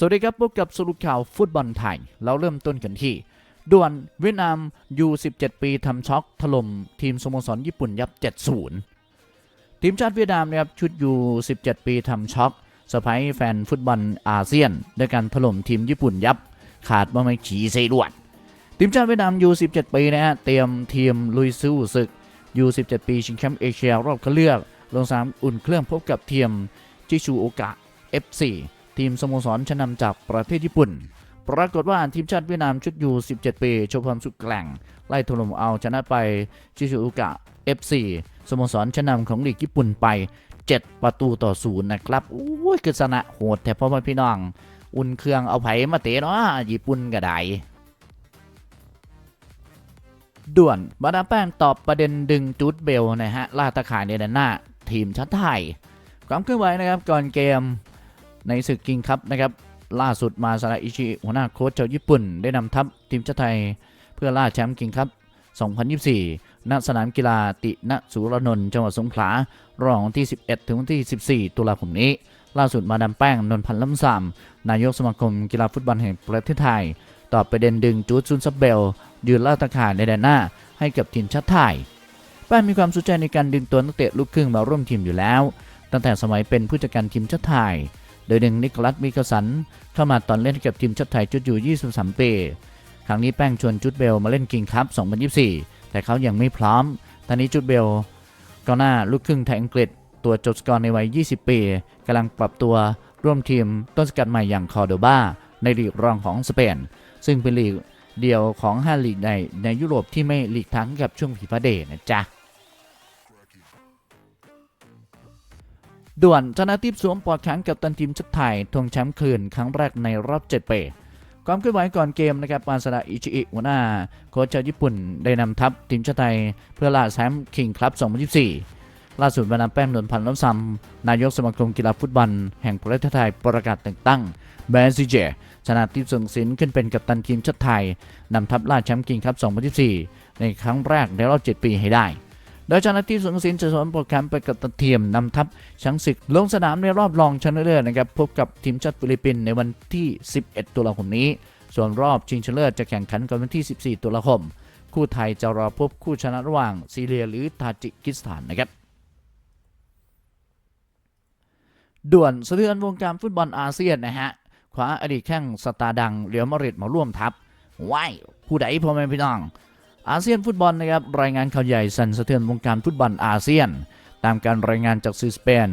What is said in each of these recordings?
สวัสดีครับพบกับสรุปข่าวฟุตบอลไทย เราเริ่มต้นกันที่ด่วนเวียดนามยู 17 ปีทำช็อกถล่มทีมสโมสรญี่ปุ่นยับ 7-0 ทีมชาติเวียดนามนะครับชุดยู 17 ปีทำช็อกเซอร์ไพรส์แฟนฟุตบอลอาเซียน ด้วยการถล่มทีมญี่ปุ่นยับ ขาดบ่ไม่ขี่เซดวด ทีมชาติเวียดนามยู 17 ปีนะฮะเตรียมทีมลุยสู้ศึกยู 17 ปีชิงแชมป์เอเชียรอบคัดเลือก ลงสนามอุ่นเครื่องพบกับทีมจิชูโอกะ FC ทีมสโมสรชั้นนำจากประเทศญี่ปุ่น ปรากฏว่าทีมชาติเวียดนามชุดยู 17 ปีโชว์ความสุดแกร่ง ไล่ถล่มเอาชนะไปจิชูโอกะ FC สโมสรชั้นนำของลีกญี่ปุ่นไป 7 ประตูต่อศูนย์นะครับโอ้ยคือชนะโหดแต่พ่อแม่พี่น้อง อุ่นเครื่องเอาไผมาเตะเนาะญี่ปุ่นก็ได้ด่วนบาดามแป้งตอบประเด็นดึงจูดเบลนะฮะล่าตะข่ายในแดนหน้า ทีมชาติไทยความเคลื่อนไหวนะครับก่อนเกม ในศึกกิงครับนะครับล่าสุดมาซาระอิชิหัวหน้าโค้ชชาวญี่ปุ่น ได้นำทัพทีมชาติไทย เพื่อล่าแชมป์กิงครับ2024 ณ สนามกีฬาติณสุรนนท์จังหวัดสงขลาระหว่างวันที่ 11 ถึงวันที่ 14 ตุลาคมนี้ ล่าสุดมาดามแป้งนนท์พันธ์ล้ำซำนายกสมาคมกีฬาฟุตบอลแห่งประเทศไทย ตอบประเด็นดึงจูดซุนซับเบล ยืนล่าตะข่ายในแดนหน้า ให้กับทีมชาติไทย แป้งมีความสนใจในการดึงตัวนักเตะลูกครึ่งมาร่วมทีมอยู่แล้ว ตั้งแต่สมัยเป็นผู้จัดการทีมชาติไทย โดยดึงนิโคลัสมิกลสันเข้ามาตอนเล่นกับทีมชาติไทยจุดอยู่ 23 ปี ครั้งนี้แป้งชวนจุดเบลมาเล่นกิงคัพ 2024 แต่เขายังไม่พร้อมตอนนี้จุดเบลกองหน้าลูกครึ่งไทยอังกฤษ ตัวจบสกอร์ในวัย 20 ปีกำลังปรับตัวร่วมทีมต้นสกัดใหม่อย่างคอร์โดบาในลีกรองของสเปน ซึ่งเป็นลีกเดียวของ5ลีกในในยุโรปที่ไม่หลีกทั้งกับช่วงฟีฟาเดย์นะจ๊ะ ด่วนชนะทิพย์สวมปลอดแข็งกับตันทีมชาติไทยทวงแชมป์คืนครั้งแรกในรอบ 7 ปีความเคลื่อนไหวก่อนเกมนะครับมาซาดะอิชิอิหัวหน้าโค้ชชาวญี่ปุ่นได้นำทัพทีมชาติไทย เพื่อล่าแชมป์คิงครับ 2024 ล่าสุดบรรดาแป้งนนพันธ์ล้ำซำนายกสมาคมกีฬาฟุตบอลแห่งประเทศไทยประกาศแต่งตั้งแบนซิเจชนะทิพย์สงสินขึ้นเป็นกัปตันทีมชาติไทยนำทัพล่าแชมป์คิงครับ 2024 ในครั้งแรกในรอบ 7 ปีให้ได้ โดยชนะทิพย์สงสินจะสวมโปรแกรมไปกับตันทียมนำทัพช้างศึกลงสนามในรอบรองชนะเลิศนะครับพบกับทีมชาติฟิลิปปินส์ในวันที่ 11 ตุลาคมนี้ ส่วนรอบชิงชนะเลิศจะแข่งขันกันวันที่ 14 ตุลาคม คู่ไทยจะรอพบคู่ชนะระหว่างซีเรียหรือทาจิกิสถานนะครับด่วนสะเทือนวงการฟุตบอลอาเซียนนะฮะคว้าอดีตแข้งสตาร์ดังเรียวมาริดมาร่วมทัพว้ายผู้ใดพ่อแม่พี่น้อง อาเซียนฟุตบอลนะครับรายงานข่าวใหญ่สั่นสะเทือนวงการฟุตบอลอาเซียน ตามการรายงานจากสื่อสเปน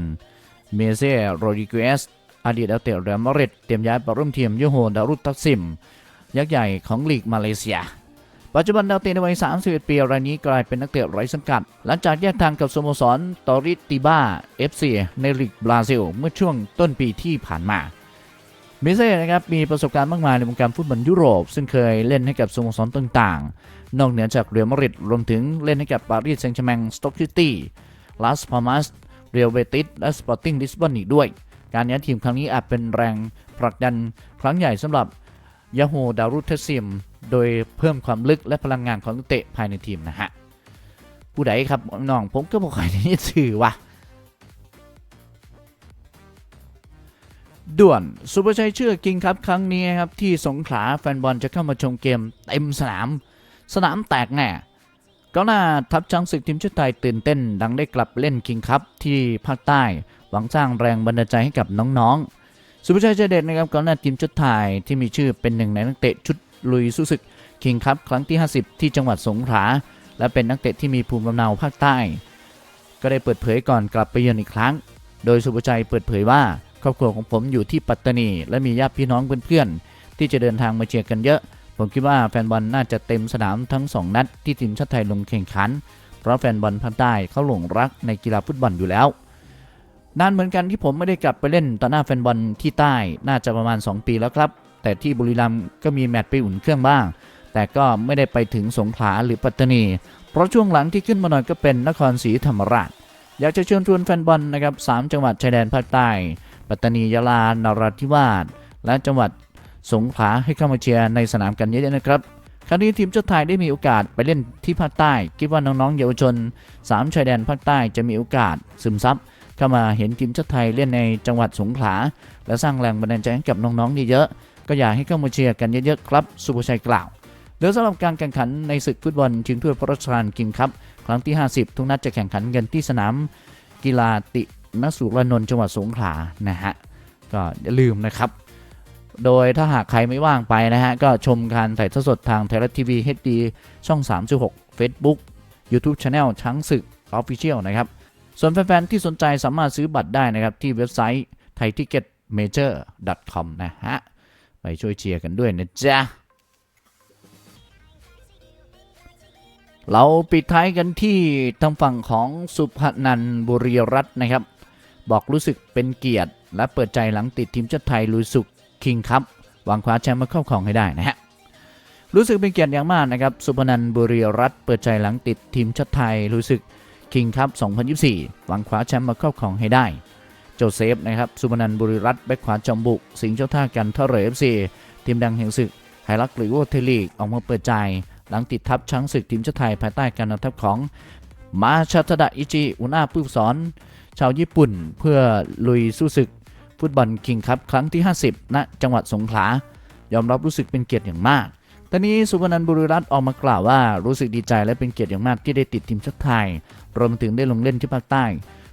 เมเซ่โรดิเกสอดีตนักเตะเรอัลมาดริดเตรียมย้ายไปร่วมทีมยูโฮดารุตตักซิม ยักษ์ใหญ่ของลีกมาเลเซีย ปัจจุบันดาวเตะในวัย 31 ปีรายนี้กลายเป็นนักเตะไร้สังกัด หลังจากแยกทางกับสโมสรตอริติบ้า FC ในลีกบราซิล เมื่อช่วงต้นปีที่ผ่านมาเมเซ่นะครับมีประสบการณ์มากมายในวงการฟุตบอลยุโรป ซึ่งเคยเล่นให้กับสโมสรต่างๆ นอกเหนือจากเรอัลมาดริดรวมถึงเล่นให้กับปารีสแซงต์แชร์แมงสต็อกซิตี้ลาสพามัสเรียลเบติสและสปอร์ติ้งลิสบอนอีกด้วย การย้ายทีมครั้งนี้อาจเป็นแรงผลักดันครั้งใหญ่สำหรับยาโฮดารุเทซิม โดยเพิ่มความลึกและพลังงานของนักเตะภายในทีมนะฮะ ผู้ใดครับน้องผมก็บอกใครนี่สื่อว่ะด่วนสุภชัยเชื่อกิงครับครั้งนี้ครับที่สงขลาแฟนบอลจะเข้ามาชมเกมเต็มสนาม สนามแตกแน่ก็น้าทัพช้างศึกทีมชาติไทยตื่นเต้น ดังได้กลับเล่นคิงคัพที่ภาคใต้หวังสร้างแรงบันดาลใจให้กับน้องๆ สุภชัยเจเดชนะครับกองหน้าทีมชาติไทยที่มีชื่อเป็นหนึ่งในนักเตะชุดลุยสู้ศึกคิงคัพครั้งที่ 50 ที่จังหวัดสงขลาและเป็นนักเตะที่มีภูมิลำเนาภาคใต้ ก็ได้เปิดเผยก่อนกลับไปเยือนอีกครั้ง โดยสุภชัยเปิดเผยว่าครอบครัวของผมอยู่ที่ปัตตานี และมีญาติพี่น้องเพื่อนๆที่จะเดินทางมาเชียร์กันเยอะ ผมคิดว่าแฟนบอลน่าจะเต็มสนามทั้ง 2 นัดที่ทีมชาติไทยลงแข่งขัน เพราะแฟนบอลภาคใต้เขาหลงรักในกีฬาฟุตบอลอยู่แล้ว นานเหมือนกันที่ผมไม่ได้กลับไปเล่นต่อหน้าแฟนบอลที่ใต้ น่าจะประมาณ 2 ปีแล้วครับ แต่ที่บุรีรัมย์ก็มีแมตช์ไปอุ่นเครื่องบ้าง แต่ก็ไม่ได้ไปถึงสงขลาหรือปัตตานี เพราะช่วงหลังที่ขึ้นมาหน่อยก็เป็นนครศรีธรรมราช อยากจะเชิญชวนแฟนบอลนะครับสามจังหวัดชายแดนภาคใต้ ปัตตานียะลา นราธิวาส และจังหวัด สงขลาให้เข้ามาเชียร์ในสนามกันเยอะๆนะครับครั้งนี้ทีมชาติไทยได้มีโอกาสไปเล่นที่ภาคใต้ คิดว่าน้องๆเยาวชน 3ชายแดนภาคใต้จะมีโอกาสซึมซับเข้ามาเห็นทีมชาติไทยเล่นในจังหวัดสงขลา และสร้างแรงบันดาลใจให้กับน้องๆเยอะๆก็อยากให้เข้ามาเชียร์กันเยอะๆครับ สุภชัยกล่าวโดยสำหรับการแข่งขันในศึกฟุตบอลชิงถ้วยพระราชทานคิงคัพครั้งที่ 50 ทุกนัดจะแข่งขันกันที่สนาม กีฬาตินสุรนนท์จังหวัดสงขลานะฮะก็อย่าลืมนะครับ โดยถ้าหากใครไม่ว่างไปนะฮะ ก็ชมการถ่ายทอดสดทางไทยรัฐทีวี HD ช่อง 36 Facebook YouTube Channel ช้างศึก Official นะครับ ส่วนแฟนๆ ที่สนใจสามารถซื้อบัตรได้นะครับ ที่เว็บไซต์ thaiticketmajor.com นะฮะ ไปช่วยเชียร์กันด้วยนะจ๊ะ เราปิดท้ายกันที่ทางฝั่งของสุพนันบุรีรัตน์นะครับ บอกรู้สึกเป็นเกียรติและเปิดใจหลังติดทีมชาติไทยลุยสุก คิงคัพหวังคว้าแชมป์มาครอบครองให้ได้นะฮะรู้สึกเป็นเกียรติอย่างมากนะครับ สุพนันบุรีรัตน์เปิดใจหลังติดทีมชาติไทย รู้สึกคิงคัพ 2024 หวังคว้าแชมป์มาครอบครองให้ได้ โจเซฟนะครับ สุพนันบุรีรัตน์แบ็คขวาจอมบุก สิงห์เจ้าท่ากันท่าเรเอฟซีทีมดังแห่งศึกไฮรักหรือว่าเทลีกออกมาเปิดใจ หลังติดทัพช้างศึกทีมชาติไทยภายใต้การนำทัพของมาชาตดะอิจิอุนาผู้ฝึกสอนชาวญี่ปุ่น เพื่อลุยสู้ศึก ฟุตบอลคิงคัพครั้งที่ 50ณจังหวัดสงขลายอมรับรู้สึกเป็นเกียรติอย่างมากตอนนี้สุวรรณบุรีรัตน์ออกมากล่าวว่ารู้สึกดีใจและเป็นเกียรติอย่างมากที่ได้ติดทีมชาติไทย รวมถึงได้ลงเล่นที่ภาคใต้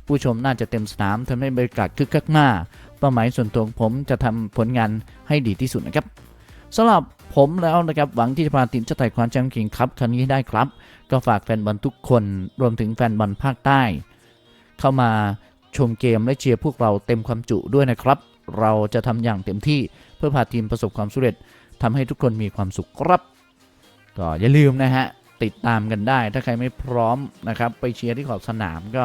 ผู้ชมน่าจะเต็มสนามทำให้บรรยากาศคึกคักมากเป้าหมายส่วนตัวของผมจะทำผลงานให้ดีที่สุดนะครับสำหรับผมแล้วนะครับหวังที่จะพาทีมชาติไทยคว้าแชมป์คิงคัพครั้งนี้ได้ครับ ก็ฝากแฟนบอลทุกคน รวมถึงแฟนบอลภาคใต้ เข้ามา ชมเกมและเชียร์พวกเราเต็มความจุด้วยนะครับ เราจะทำอย่างเต็มที่เพื่อพาทีมประสบความสำเร็จทำให้ทุกคนมีความสุขครับ ก็อย่าลืมนะฮะ ติดตามกันได้ถ้าใครไม่พร้อมนะครับ ไปเชียร์ที่ขอบสนามก็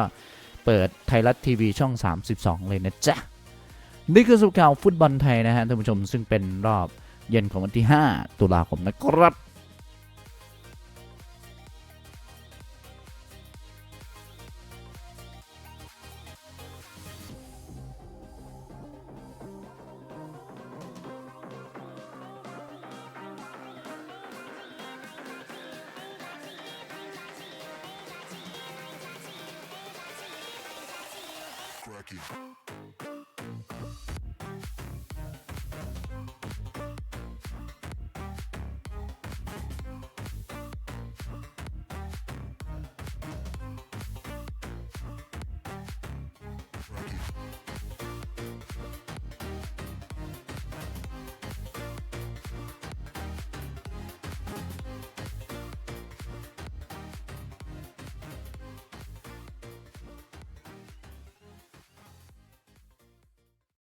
เปิดไทยรัฐทีวีช่อง 32 เลยนะจ๊ะ นี่คือสุข่าวฟุตบอลไทยนะฮะท่านผู้ชมซึ่งเป็นรอบเย็นของวันที่ 5 ตุลาคมนะครับ Bakayım.